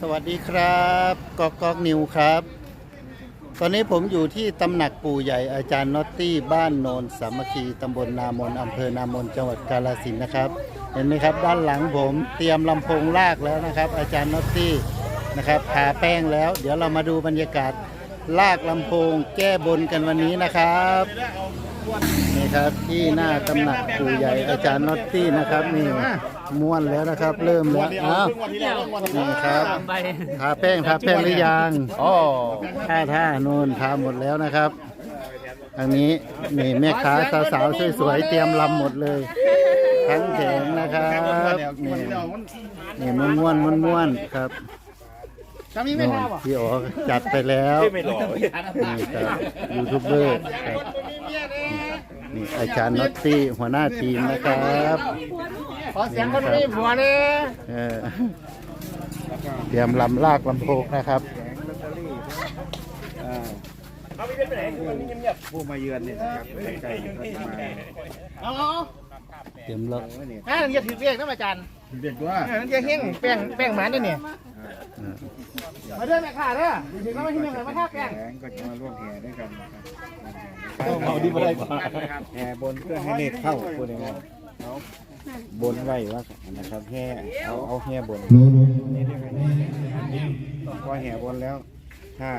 สวัสดีครับกอกกอกนิวครับ ตอนนี้ผมอยู่ที่ตำหนักปู่ใหญ่อาจารย์นอตตี้บ้านโนนสามัคคีตำบลนามนอำเภอนามนจังหวัดกาฬสินธุ์นะครับ เห็นไหมครับด้านหลังผมเตรียมลำโพงลากแล้วนะครับ อาจารย์นอตตี้นะครับทาแป้งแล้ว เดี๋ยวเรามาดูบรรยากาศลากลำโพงแก้บนกันวันนี้นะครับ นี่ครับที่หน้าตำหนักปู่ใหญ่อาจารย์น็อตตี้นะครับนี่ม้วนแล้วนะครับ เริ่มแล้วอ้าวนี่ครับทาแป้งทาแป้งหรือยังอ๋อท่าท่าโน่นทาหมดแล้วนะครับทางนี้นี่แม่ค้าสาวๆสวยๆเตรียมลำหมดเลยทั้งแขงนะครับนี่นี่ม้วนม้วนม้วนม้วนๆครับน่นพี่อ๋อจัดไปแล้วนี่ครับยูทูบเบอร์ครับ นี่อาจารย์น็อตตี้หัวหน้าทีมนะครับขอเสียงคนนี้ผัวเนี่ยเออเตรียมลำลากลำโพงนะครับผู้มาเยือนเนี่ยนะครับใกล้ๆก็จะมา เอา เตรียมลเนี่ยอ่าเรียกถือเรียกนะอาจารย์เด็กว่าอ่าเรียกเฮงแป้งแป้งหมาเนี่ยนี่ำมาเด้อแม่ค้าเด้อถึงแล้วมาที่เมืองไหนมาท่าแป้งแขงก็จะมาร่วมแห่ด้วยกันนะครับเอาดีมาได้กว่าแห่บนเพื่อให้เลขเข้าพูดง่ายๆเอาบนไว้ว่านะครับแห่เอาเอาแห่บนนี่เรียกว่าพอแห่บนแล้วถ้า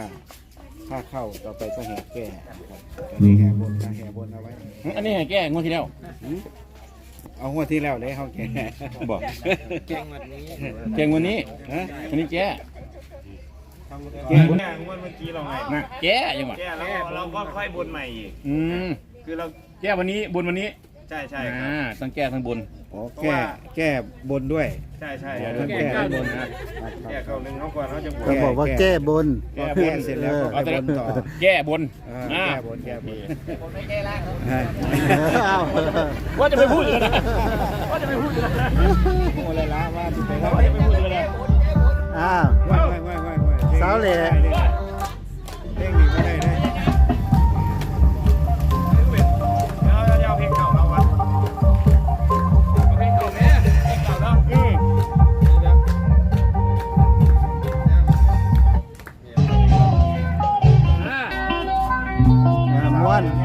ถ้าเข้าต่อไปก็แห่แก้นะครับอันนี้แห่บนนะแห่บนเอาไว้ อันนี้ให้แก้งวดที่แล้ว เอาหัวดที่แล้วเลยเขาแก่บอกแก้งวันนี้ฮะวันนี้แก้แก่บนงวดเมื่อกี้เราไงนะแก้ยังวะแก้แล้วเราก็ค่อยบนใหม่อีก อืมคือเราแก้วันนี้บนวันนี้ ใช่ใช่ครับ อ่าต้องแก้ทั้งบนอ๋อแก้แก้บนด้วย ใช่ใช่อ๋อคต้รัอบงแก้ข้างบนนะแก้เข้าหนึ่งเขาก่อนเขาจะบนก็บอกว่าแก้บน พอแก้เสร็จแล้วก็ไปบนต่อแก้บนอ่าอ่าแก้บนแก้บนอ้าว ว่าจะไปพูดอยู่แล้วนะว่าจะไปพูดอยู่แล้วนะโอ้เลยละว่าจะไปแล้วว่าจะไปพูดอยู่แล้วนะอ้าว ว่ายว่ายว่ายว่ายว่ายสาวเหล่เ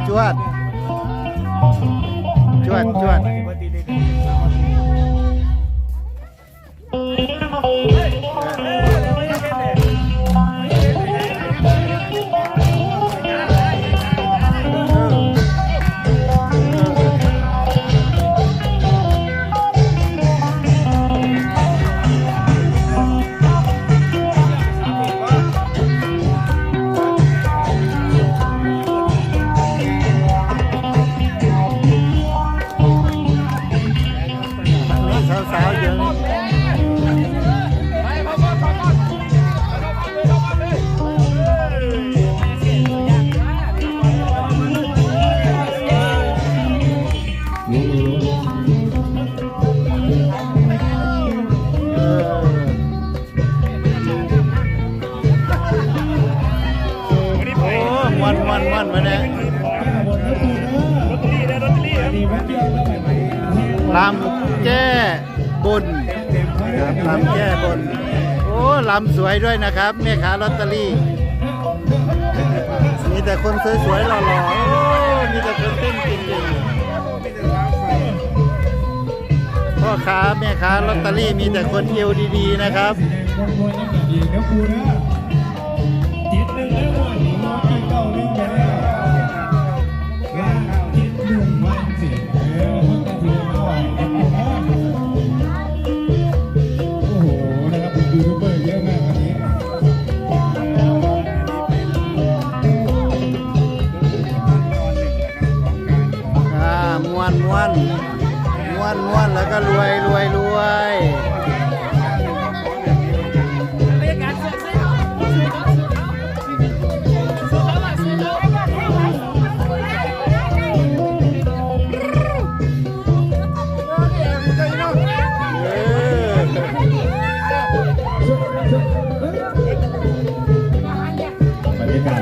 ม้วน ลำแก้บนครับลำแก้บน โอ้ลำสวยด้วยนะครับแม่ค้าลอตเตอรี่ มีแต่คนสวยๆหล่อๆโอ้มีแต่คนเต้นจริงๆพ่อค้าแม่ค้าลอตเตอรี่มีแต่คนเอวดีๆนะครับ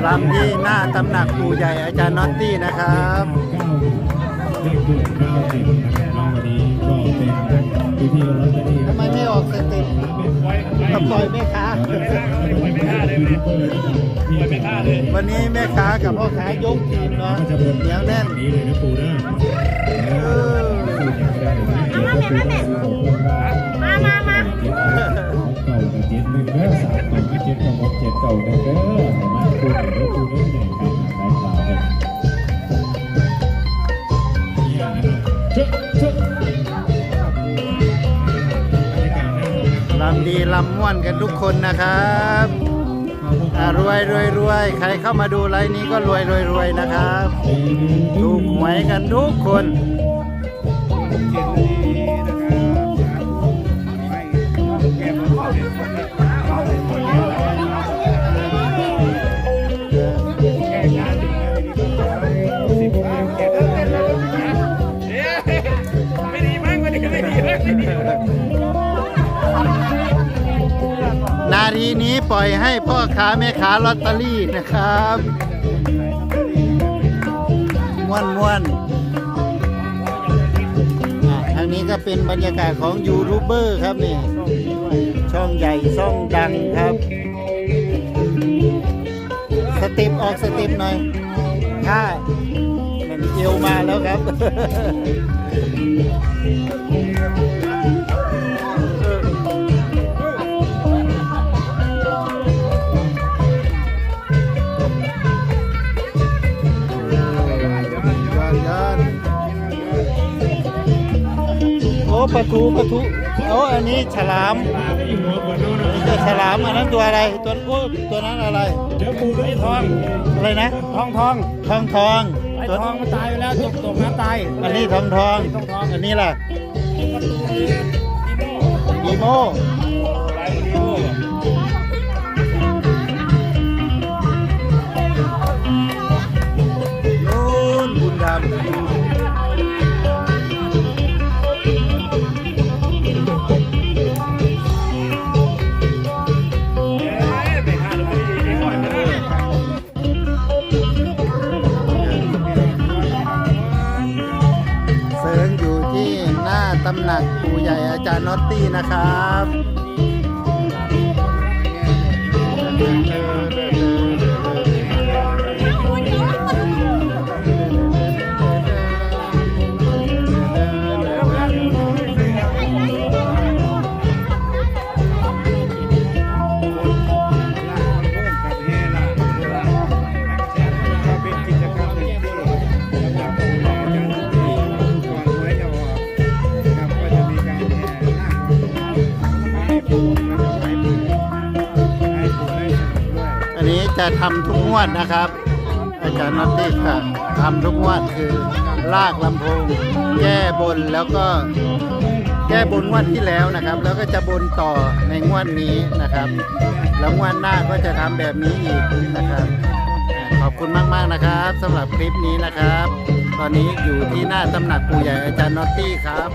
ลำที่หน้าตำหนักปู่ใหญ่อาจารย์น็อตตี้นะครับทำไมไม่ออกสเต็ปปล่อยแม่ค้าวันนี้แม่ค้ากับพ่อค้ายกทีมเนาะเหนียวแน่นนี้เลยนะปูนะเออปูยังไม่ได้เดี๋ยวก็ปูได้ซื้อของเพื่อนบ้านมามามาเก่ากับเจ็ดหนึ่งเด้อสามเก่ากับเจ็ดเก่า ม่วนกันทุกคนนะครับอ่ารวยรวยรวยใครเข้ามาดูไลฟ์นี้ก็รวยรวยรวยนะครับถูกหวยกันทุกคนเจ็ดนาทีนะครับให้แก้บนเขาเนี่ย ปล่อยให้พ่อค้าแม่ค้าลอตเตอรี่นะครับม่วนม่วนอะทางนี้ก็เป็นบรรยากาศของยูทูบเบอร์ครับนี่ช่องใหญ่ช่องดังครับ สเติปออกสเติปหน่อยถ้ามันเอวมาแล้วครับ ปลาทูปลาทูโอ้อันนี้ฉลามนี่ก็ฉลามอันนั้นตัวอะไร ตัวโอ้ตัวนั้นอะไรเดี๋ยวปูไอ้ทองอะไรนะทองทองทองทองไอ้ตัวทองมันตายไปแล้วตกตกน้ำตายอันนี้ทองทองอันนี้ล่ะดีโมลายดีโม่นู่นบุญดำเาจารย์น็อตตี้นะครับ จะทำทุกงวดนะครับ อาจารย์น็อตตี้ค่ะทำทุกงวดคือลากลำโพงแก้บนแล้วก็แก้บนงวดที่แล้วนะครับ แล้วก็จะบนต่อในงวดนี้นะครับ แล้วงวดหน้าก็จะทำแบบนี้อีกนะครับขอบคุณมากๆนะครับสำหรับคลิปนี้นะครับ ตอนนี้อยู่ที่หน้าตำหนักปู่ใหญ่อาจารย์น็อตตี้ครับ